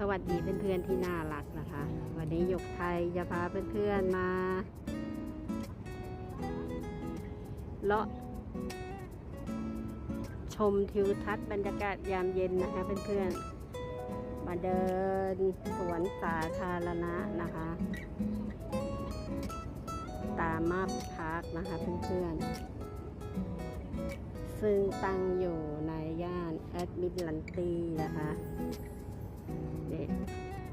สวัสดีเพื่อนๆที่น่ารักนะคะ วันนี้หยกไทยจะพาเพื่อนๆมาเลาะชมทิวทัศน์บรรยากาศยามเย็นนะคะเพื่อนๆมาเดินสวนสาธารณะนะคะ ตามมาพาร์คนะคะเพื่อนๆซึ่งตั้งอยู่ในย่านแอดมิดลันตีนะคะ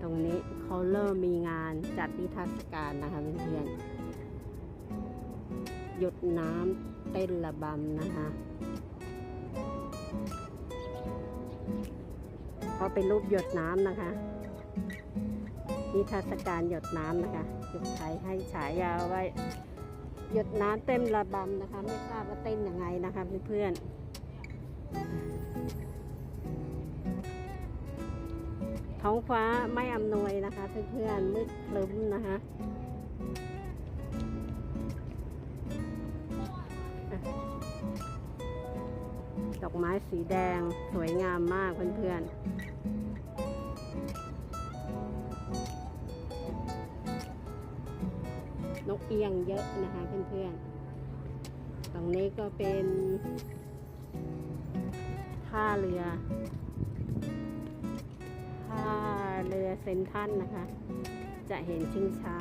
ตรงนี้เขาเริ่มมีงานจัดนิทรรศการนะคะเพื่อนๆหยดน้ำเต้นระบำนะคะเขาเป็นรูปหยดน้ำนะคะ นิทรรศการหยดน้ำนะคะหยดไทยให้ฉายาไว้ หยดน้ำเต้นระบำนะคะ ไม่ทราบว่าเต้นยังไงนะคะเพื่อนๆ ท้องฟ้าไม่อำนวยนะคะเพื่อนๆมืดคลึ้มนะคะดอกไม้สีแดงสวยงามมากเพื่อนๆนกเอียงเยอะนะคะเพื่อนๆ ตรงนี้ก็เป็นท่าเรือ เรือเซนทันนะคะ จะเห็นชิงช้า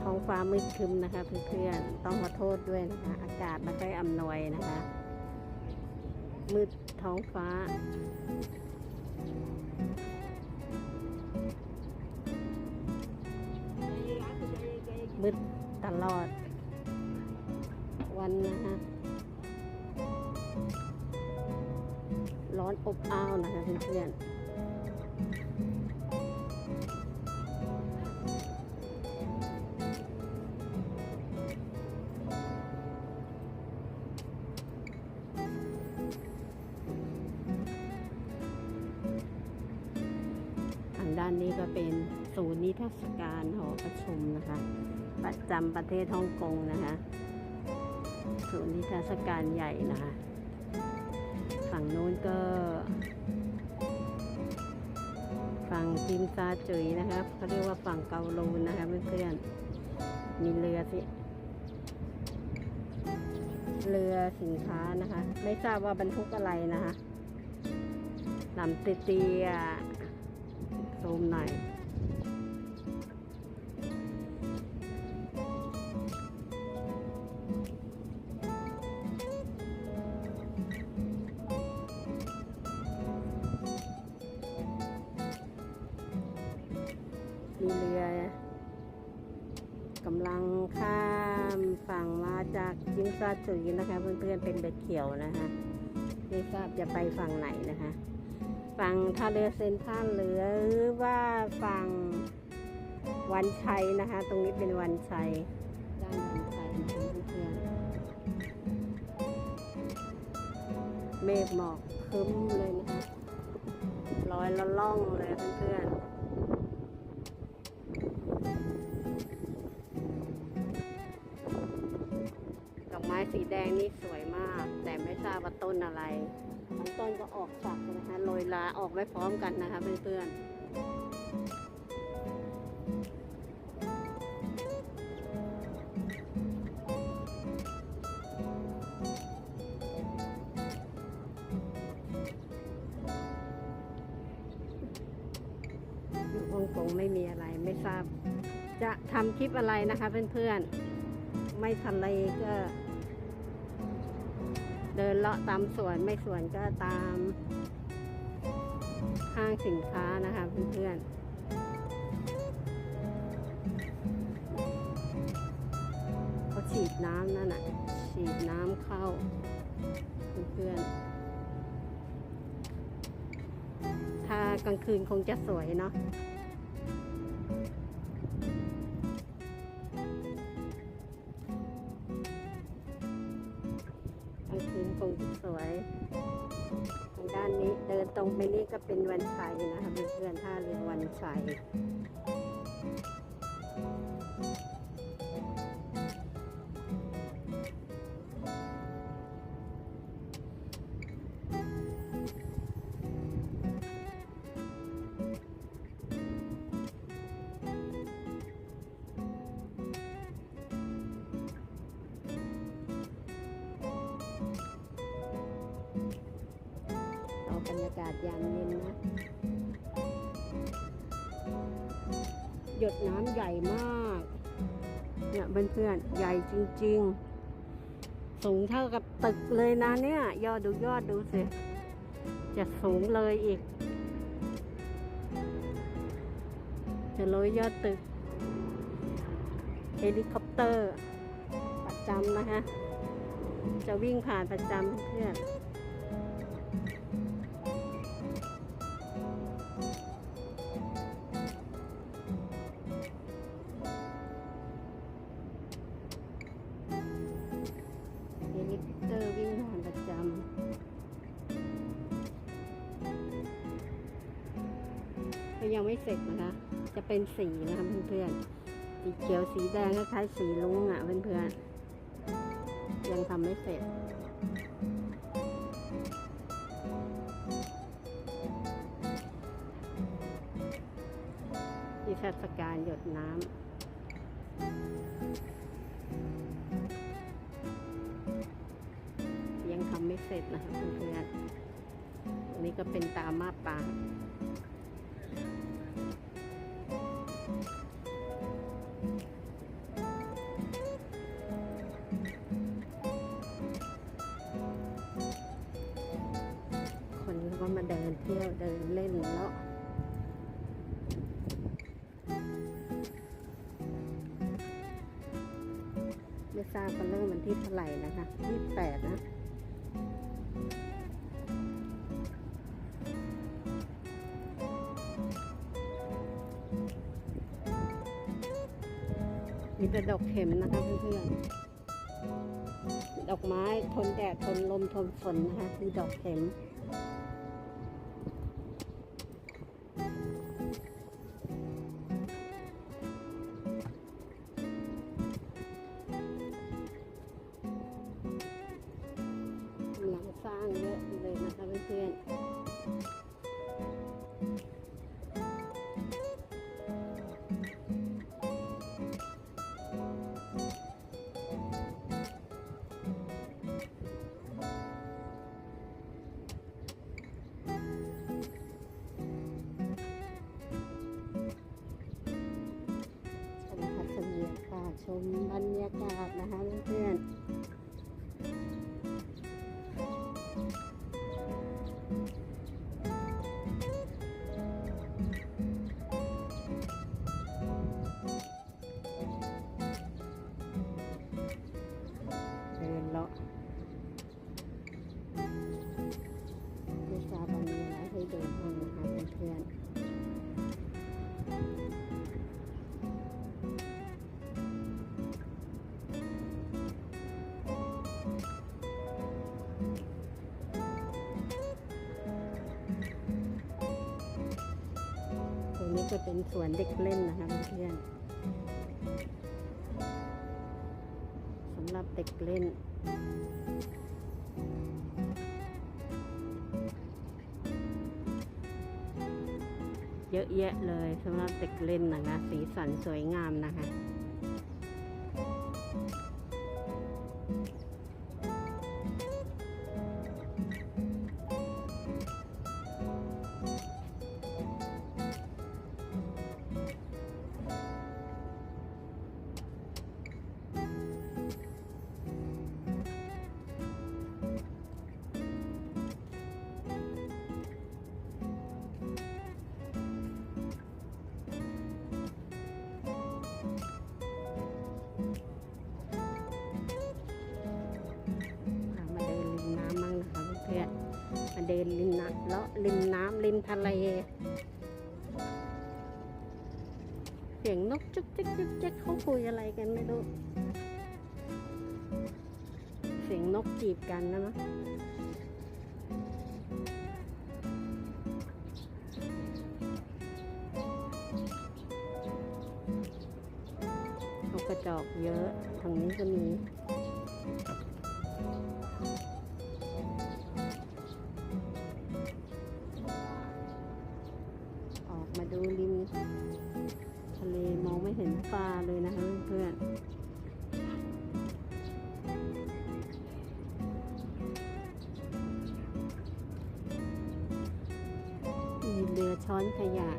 ท้องฟ้ามืดครึมนะคะเพื่อนๆ ต้องขอโทษด้วยนะคะ อากาศไม่ค่อยอำนวยนะคะ มืดท้องฟ้ามืดตลอด วันนะคะร้อนอบอ้าวนะคะเพื่อนๆทางด้านนี้ก็เป็นศูนย์นิทรรศการหอประชุมนะคะ ประจำประเทศฮ่องกงนะคะ ศูนย์นิทรรศการใหญ่นะคะฝั่งนู้นก็ฝั่งจิมซาจุยนะคะเขาเรียกว่าฝั่งเกาลูนนะคะเพื่อนๆมีเรือสิเรือสินค้านะคะ ไม่ทราบว่าบรรทุกอะไรนะคะลำเตี้ยๆซูมหน่อย ข้ามฝั่งมาจากจิมซาจุยนะคะ เพื่อนๆเป็นเบ็ดเขียวนะคะไม่ทราบจะไปฝั่งไหนนะคะ ฝั่งท่าเรือเซนทรัลหรือว่าฝั่งวันชัยนะคะ ตรงนี้เป็นวันชัยด้านวันชัยนะคะเพื่อนเมฆหมอกคึ้มเลยนะคะลอยละล่องเลยเพื่อนๆ ม้สีแดงนี่สวยมาก แต่ไม่ทราบว่าต้นอะไรบางต้นก็ออกฝักนะคะโรยลาออกไว้พร้อมกันนะคะเพื่อนๆอยู่ฮ่องกงไม่มีอะไรไม่ทราบ จะทำคลิปอะไรนะคะเพื่อนๆ ไม่ทะเลก็ เดินเลาะตามสวนไม่สวนก็ตามห้างสินค้านะคะเพื่อนๆเขาฉีดน้ำนั่นน่ะ ฉีดน้ำเข้า เพื่อนๆถ้ากลางคืนคงจะสวยเนาะ คงสวยทางด้านนี้เดินตรงไปนี่ก็เป็นวันชัยนะคะเพื่อนๆท่าเรือวันชัยากาศยามเย็นนะ หยดน้ำใหญ่มาก เนี่ยเพื่อนๆ ใหญ่จริง ๆ สูงเท่ากับตึกเลยนะเนี่ย ยอดดูยอดดูสิ จะสูงเลยอีก จะเลยยอดตึก เฮลิคอปเตอร์ ประจำนะคะจะวิ่งผ่านประจำเพื่อน ก็ยังไม่เสร็จนะคะ จะเป็นสีนะคะเพื่อนๆ สีเขียวสีแดงคล้ายๆสีลุงอะเพื่อนๆ ยังทำไม่เสร็จนิทรรศการหยดน้ำยังทำไม่เสร็จนะคะเพื่อนๆ อันนี้ก็เป็นตามาปาง เล่นเลาะไม่ทราบว่าเริ่มวันที่เท่าไหร่นะคะยี่แปดนะมีแต่ดอกเข็มนะคะเพื่อนๆ ดอกไม้ทนแดดทนลมทนฝนนะคะคือดอกเข็ม มบรรยากาศนะคะเพื่อนเดินเลาะไม่ทราบว่ามีอะให้ดูบ้างนะคะเพื่อน จะเป็นสวนเด็กเล่นนะคะเพื่อนๆสำหรับเด็กเล่นเยอะแยะเลยสำหรับเด็กเล่นนะคะ สีสันสวยงามนะคะ เดินริมน้ำเลาะริมน้ำริมทะเลเสียงนกจุกจิกจุกจิกเขาคุยอะไรกันไม่รู้เสียงนกจีบกันนะเนอะนกกระจอกเยอะทางนี้ก็มี ริมทะเลมองไม่เห็นปลาเลยนะคะเพื่อนมีเรือช้อนขยะ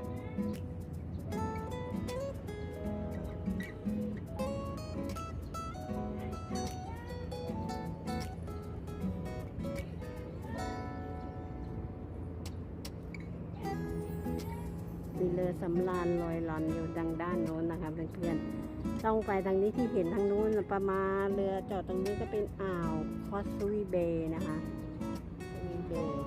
รือสำราญลอยลอนอยู่ดังด้านโน้นนะคะเพื่อนๆต้องไปทางนี้ที่เห็นทางนู้นประมาณเรือจอดตรงนี้ก็เป็นอ่าวคอสซูวีเบย์นะคะซูวีเบย์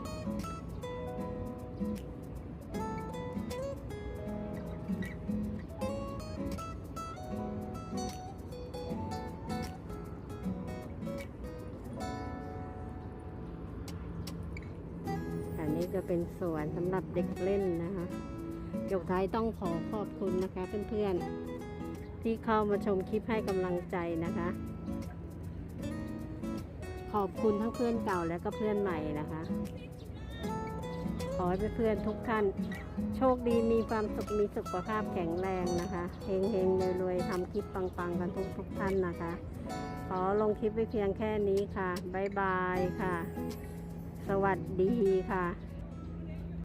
อันนี้ก็เป็นสวนสำหรับเด็กเล่นนะคะ ยกท้ายต้องขอขอบคุณนะคะเพื่อนๆ ที่เข้ามาชมคลิปให้กำลังใจนะคะ ขอบคุณทั้งเพื่อนเก่าและก็เพื่อนใหม่นะคะ ขอให้เพื่อนๆทุกท่านโชคดีมีความสุขมีสุขภาพแข็งแรงนะคะเฮงเฮงรวยๆทำคลิปปังๆ กันทุกทุกท่านนะคะ ขอลงคลิปไว้เพียงแค่นี้ค่ะ บ๊ายบายค่ะ สวัสดีค่ะ